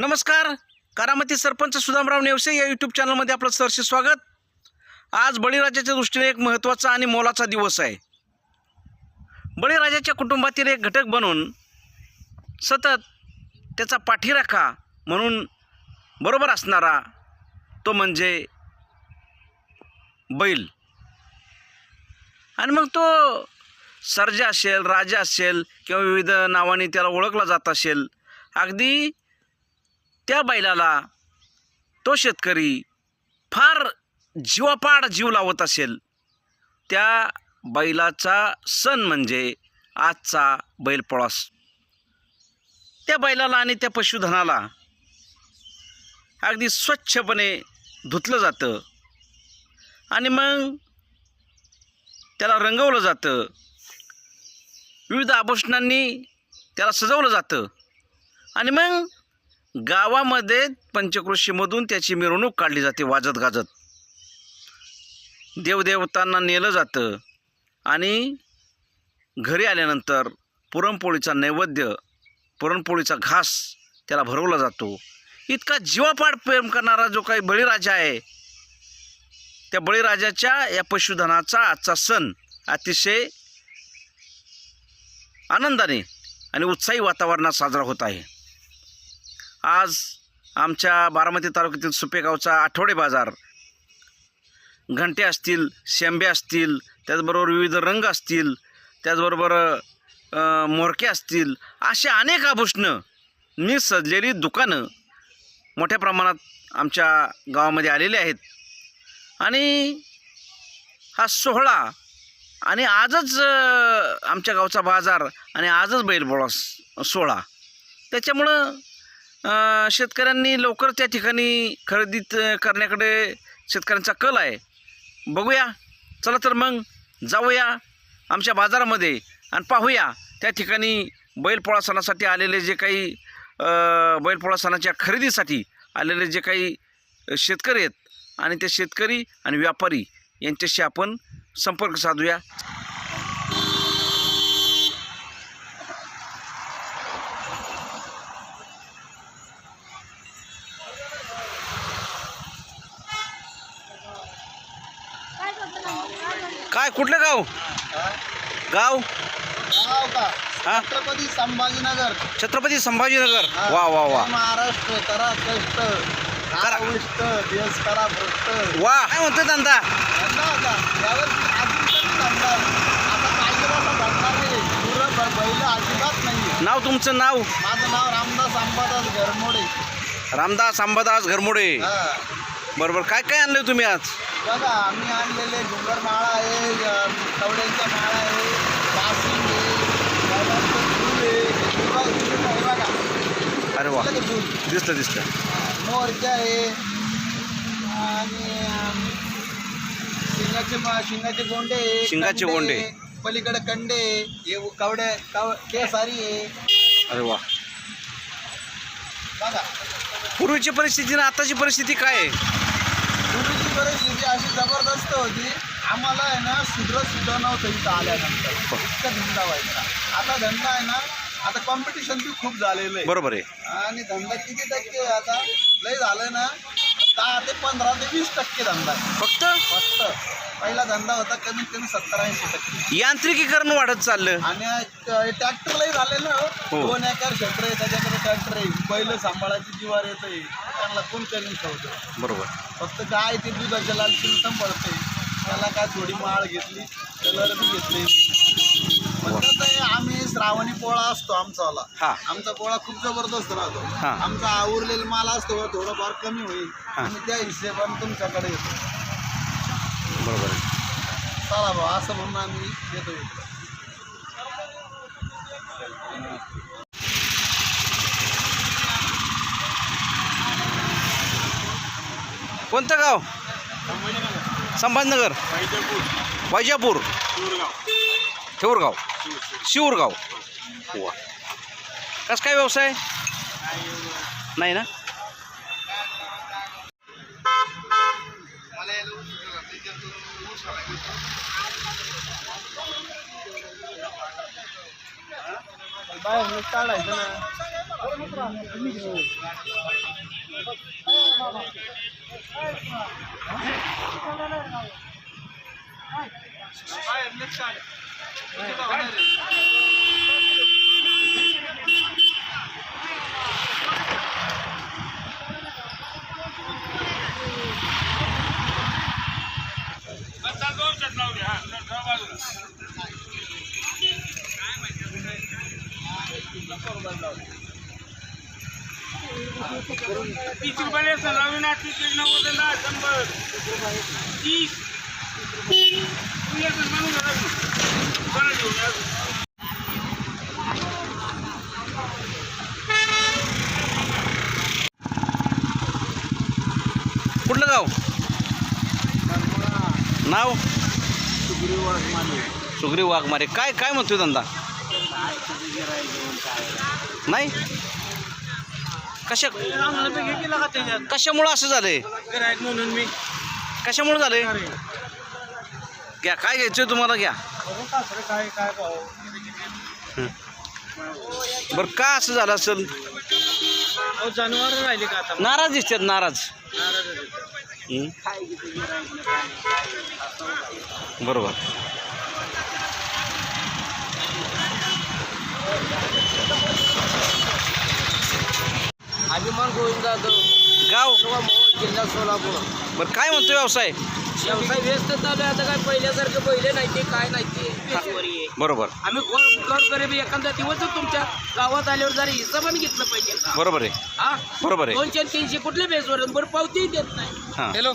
नमस्कार. कारामती सरपंच सुदामराव नेवसे या यूट्यूब चॅनलमध्ये आपलं सरसे स्वागत. आज बळीराजाच्या दृष्टीने एक महत्त्वाचा आणि मोलाचा दिवस आहे. बळीराजाच्या कुटुंबातील एक घटक बनून सतत त्याचा पाठीराखा म्हणून बरोबर असणारा तो म्हणजे बैल. आणि मग तो सर्जा असेल राजा असेल किंवा विविध नावाने त्याला ओळखला जात असेल अगदी त्या बैलाला तो शेतकरी फार जीवापाड जीव लावत असेल. त्या बैलाचा सण म्हणजे आजचा बैलपोळास त्या बैलाला आणि त्या पशुधनाला अगदी स्वच्छपणे धुतलं जातं. आणि मग त्याला रंगवलं जातं. विविध आभूषणांनी त्याला सजवलं जातं. आणि मग गावामध्ये पंचकृषीमधून त्याची मिरवणूक काढली जाते वाजत गाजत. देवदेवतांना नेलं जातं आणि घरी आल्यानंतर पुरणपोळीचा नैवेद्य पुरणपोळीचा घास त्याला भरवला जातो. इतका जीवापाड प्रेम करणारा जो काही बळीराजा आहे त्या बळीराजाच्या या पशुधनाचा आजचा सण अतिशय आनंदाने आणि उत्साही वातावरणात साजरा होत आहे. आज आमच्या बारामती तालुक्यातील सुपेगावचा आठवडे बाजार. घंटे असतील शेंबे असतील त्याचबरोबर विविध रंग असतील त्याचबरोबर मोरके असतील असे अनेक आभूषणं मी सजलेली दुकानं मोठ्या प्रमाणात आमच्या गावामध्ये आलेले आहेत. आणि हा सोहळा आणि आजच आमच्या गावचा बाजार आणि आजच बैलबोळा सोहळा. त्याच्यामुळं शेतकऱ्यांनी लवकर त्या ठिकाणी खरेदीत करण्याकडे शेतकऱ्यांचा कल आहे. बघूया. चला तर मग जाऊया आमच्या बाजारामध्ये आणि पाहूया त्या ठिकाणी बैलपोळा सणासाठी आलेले जे काही बैलपोळा सणाच्या खरेदीसाठी आलेले जे काही शेतकरी आहेत आणि ते शेतकरी आणि व्यापारी यांच्याशी आपण संपर्क साधूया. काय कुठलं गाव? गाव? गाव का हा? छत्रपती संभाजीनगर. छत्रपती संभाजीनगर. हा. वा वा वा. जय महाराष्ट्र करा कष्ट करा. करा उष्ट दिवस करा भ्रष्ट. वा काय म्हणतोय धंदा? धंदा होता. यावर्षी अजून कमी धंदा आता पाहिजे तसा धंदा नाही. पुरं ब- बैल अजिबात नाही नाव तुमचं नाव? माझं नाव रामदास अंबादास घरमोडे. रामदास अंबादास घरमोडे. हा. बरोबर. काय काय आणलंय तुम्ही आज? बघा आम्ही आणलेले डोंगर माळा आहे अ, कवड्यांच्या माळा आहे बासिंग आहे बघा, अरे वा? दिसतं दिसतं मोरच्या आहे. आणि शिंगाचे शिंगाचे गोंडे शिंगाचे गोंडे. पलीकडे कंडे हे कवडे कव केसारी आहे. अरे वा. बघा. पूर्वीची परिस्थिती आणि आताची परिस्थिती काय आहे? अशी जबरदस्त होती. आम्हाला आहे ना सुधरत सुद्धा नव्हतं इथं आल्यानंतर. इतका धंदा व्हायचा. आता धंदा आहे ना आता कॉम्पिटिशन बी खूप झालेलं आहे. बरोबर आहे. आणि धंदा किती टक्के आहे आता? लय झालं ना दहा ते पंधरा ते वीस टक्के धंदा आहे. फक्त? फक्त. पहिला धंदा होता कमीत कमी सत्तर ऐंशी टक्के. यांत्रिकीकरण वाढत चाललं. आणि ट्रॅक्टरलाही झाले ना हो. दोन एकर क्षेत्र आहे त्याच्याकडे ट्रॅक्टर आहे. पहिलं सांभाळायची जीवार येत आहे त्यांना कोण करून ठेवतं बरोबर. फक्त काय ते दुधाच्या लालचीने सांभाळते त्याला काय थोडी माळ घेतली कलर बी घेतले. पण कसं आहे आम्ही श्रावणी पोळा असतो आमचावाला. हा. आमचा पोळा खूप जबरदस्त राहतो. हा. आमचा आवरलेला माल असतो थोडंफार कमी होईल. आणि त्या हिशेबाने तुमच्याकडे येतो. बरोबर आहे. चला भाऊ असं म्हणून आम्ही येतो कोणतं गाव? संभाजीनगर. वैजापूर. ठेऊरगाव शिवूरगाव. वा. कसं काय व्यवसाय? नाही ना? बाहेर काढायचं ना तीस रुपयाला शंभर तीस म्हणून. बरं घेऊन. कुठलं गाव नाव सुग्रीव वाघमारे काय काय म्हणतोय धंदा नाही. कशा कशामुळं असं झालंय? म्हणून मी कशामुळं झालंय? घ्या काय घ्यायचं तुम्हाला घ्या. बरं का असं झालं असेल? जनावर राहिले का आता नाराज दिसतात नाराज. बरोबर. अभिमान गोविंद जाधव गाव? जिल्हा सोलापूर. बरं काय म्हणतोय व्यवसाय? व्यवसाय व्यस्त चालू आहे. आता काय पहिल्यासारखं पहिले नाही ते काय नाही ते. बेसवरी आहे. बरोबर. आम्ही कर गरीब एखादा दिवस तुमच्या गावात आल्यावर जरा हिशोबाने घेतलं पाहिजे. का? बरोबर आहे. हा? बरोबर आहे. दोनशे आणि तीनशे कुठले बेसवर बरं पावती देत नाही. हां. हॅलो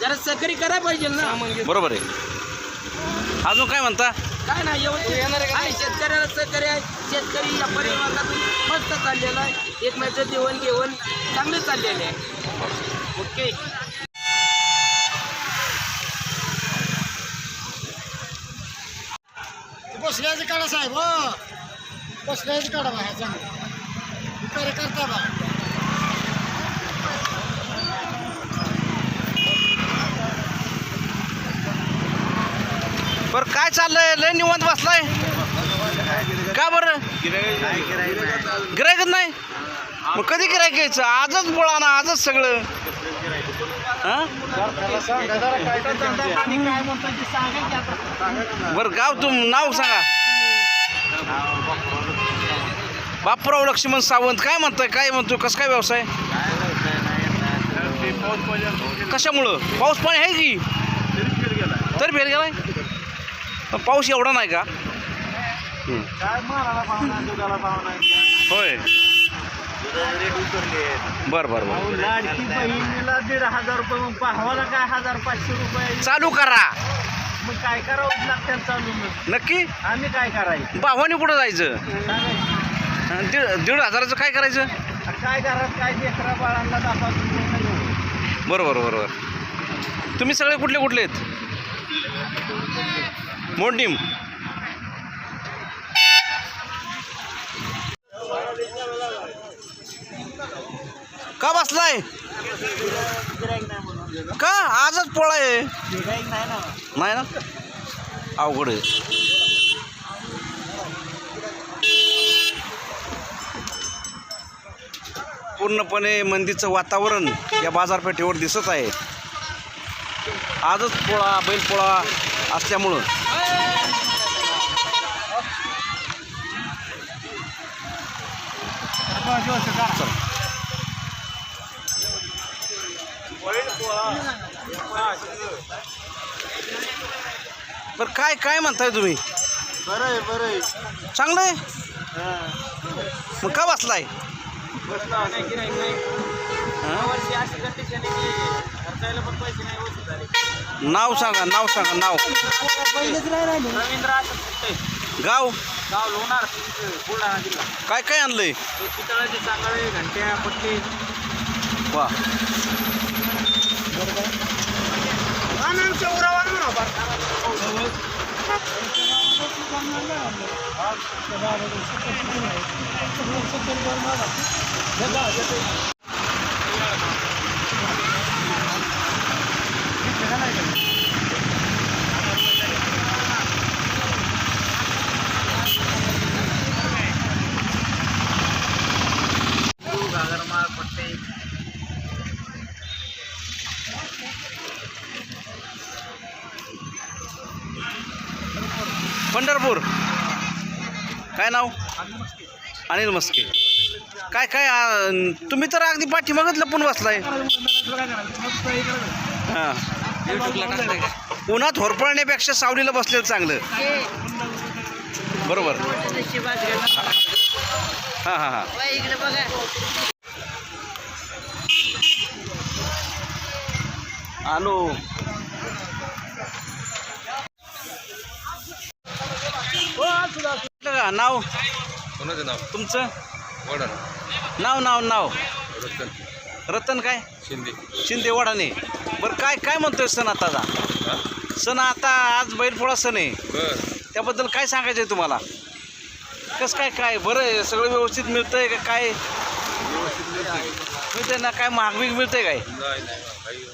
जरा सहकारी करायला पाहिजे ना. बरोबर आहे. अजून काय म्हणता? काय नाही एवढं आहे शेतकऱ्याला सहकारी आहे. शेतकरी व्यापारी वर्गातून मस्त चाललेला आहे. एकमेकाचं देवण घेऊन चांगले चाललेले आहे. ओके. बसल्याचं काढा साहेब हो. बसल्याचं काढा बा ह्या चांगलं. विचार करता बा. काय चाललंय? लय निवांत बसलाय. का बरं? गिरायकच नाही? मग कधी गिरायक घ्यायचं? आजच बोळा ना आजच सगळं. हां? बरं गाव तुम नाव सांगा. बापराव लक्ष्मण सावंत काय म्हणताय? काय म्हणतो? कसं काय व्यवसाय? कशामुळं? पाऊस पाणी आहे की? तरी फेर गेलाय. पण पाऊस एवढा नाही का? हं. होय. बरं बरं बरं. लाडकी बहिणीला दीड हजार रुपये मग भावाला काय हजार पाचशे रुपये? चालू करा. मग काय करावं लागतं चालू मग? नक्की? आम्ही काय करायचं? भावानी कुठं जायचं? सांगायचं. हं, दीड दीड हजाराचं काय करायचं? काय घरात काय लेकरा बाळांना दाखवा बरोबर बरोबर. तुम्ही सगळे कुठले कुठले आहेत? मोडीम का बसलाय? का? आजच पोळा आहे. नाही ना? अवघड आहे. पूर्णपणे मंदीचं वातावरण या बाजारपेठेवर दिसत आहे. आजच पोळा बैलपोळा असल्यामुळं. बरं काय काय म्हणताय तुम्ही? बरं आहे बरं आहे. चांगलं आहे? मग का बसलाय? हं? नाव सांगा नाव सांगा नाव. गाव? गाव लोणार बुलढाणा जिल्हा. काय काय आणलंय? हे पितळाचे चांगळे घंट्या पट्टे. वा. आमच्या उरावर म्हणा काय नाव? अनिल मस्के. काय काय तुम्ही तर अगदी पाठीमागच लपून बसलाय. हां. उन्हात होरपळण्यापेक्षा सावलीला बसलेलं चांगलं. बरोबर. हां हां हां. आलो का नाव? कोणाचं नाव? तुमचं? वडा नाव नाव नाव? रतन. रतन काय? शिंदे. शिंदे वडाने बरं काय काय म्हणतोय सण आताचा सण आता आज बैलपोळा सण आहे. बर. त्याबद्दल काय सांगायचं आहे तुम्हाला? कसं काय काय? बरं आहे सगळं व्यवस्थित मिळतंय का काय? व्यवस्थित? मिळतंय. ना काय महागवीक मिळतंय काय? नाही नाही काही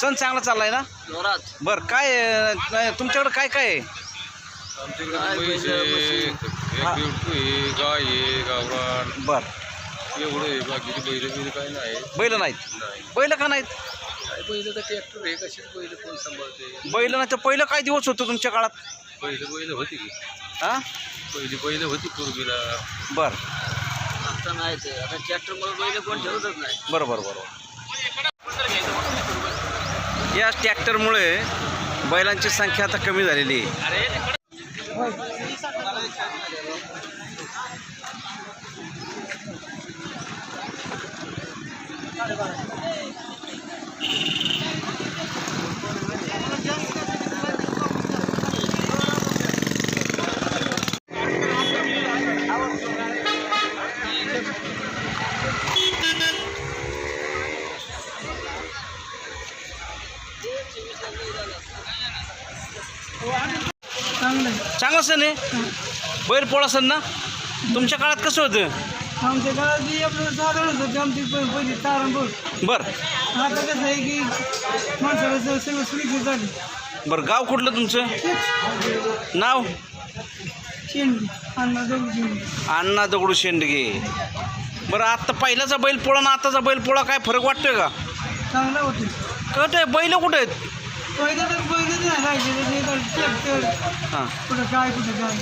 सण चांगला चाललाय ना? जोरात. बरं काय अं, नाही, तुमच्याकडं काय काय आहे? आमच्याकडे गाय गावरान. बरं. एवढं आहे बाकीची बैल बिल काय नाही. बैल नाहीत? नाही. बैल का नाहीत? काय बैल तर ट्रॅक्टर आहे कशी बैल कोण सांभाळते? बैल नाही तर पहिलं काय दिवस होतं तुमच्या काळात? पहिलं बैल होती की. हां? पहिली बैल होती पूर्वीला. बरं. आता नाही ते. आता ट्रॅक्टरमुळे बैल कोण ठेवतच नाही. बरोबर बरोबर. या ट्रॅक्टरमुळे बैलांची संख्या आता कमी झालेली आहे. चांगलं सण आहे बैल पोळा सण ना? तुमच्या काळात कसं होतं? आमच्या काळात बी आपलं साधारण होतं आमची प- पहिली तारणपूर बरं. आता कसं आहे की माणसाला सगळं सुरक्षित झाली. बरं गाव कुठलं तुमचं? नाव? शेंडी अण्णा दोघी अण्णा दगडू शेंडगे. बरं आत्ता पहिल्याचा बैल पोळा ना आताचा बैल पोळा काय फरक वाटतोय का? चांगला होते कळत आहे बैल कुठे आहेत? पहिलं तर पहिलं नाही राहायचे तर ते तर हां. कुठं काय कुठं काय.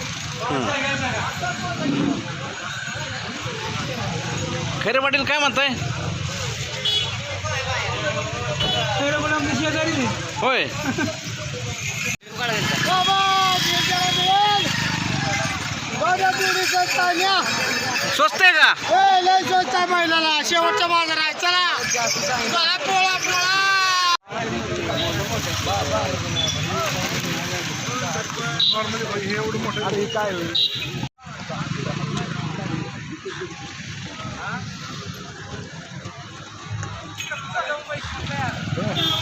खरे पाटील काय म्हणताय? होय स्वस्त आहे का लय स्वस्त आहे महिलाला शेवटचा बाजार आहे चला चला पोळा पोळा नॉर्मली हे एवढं मोठं काय होईल?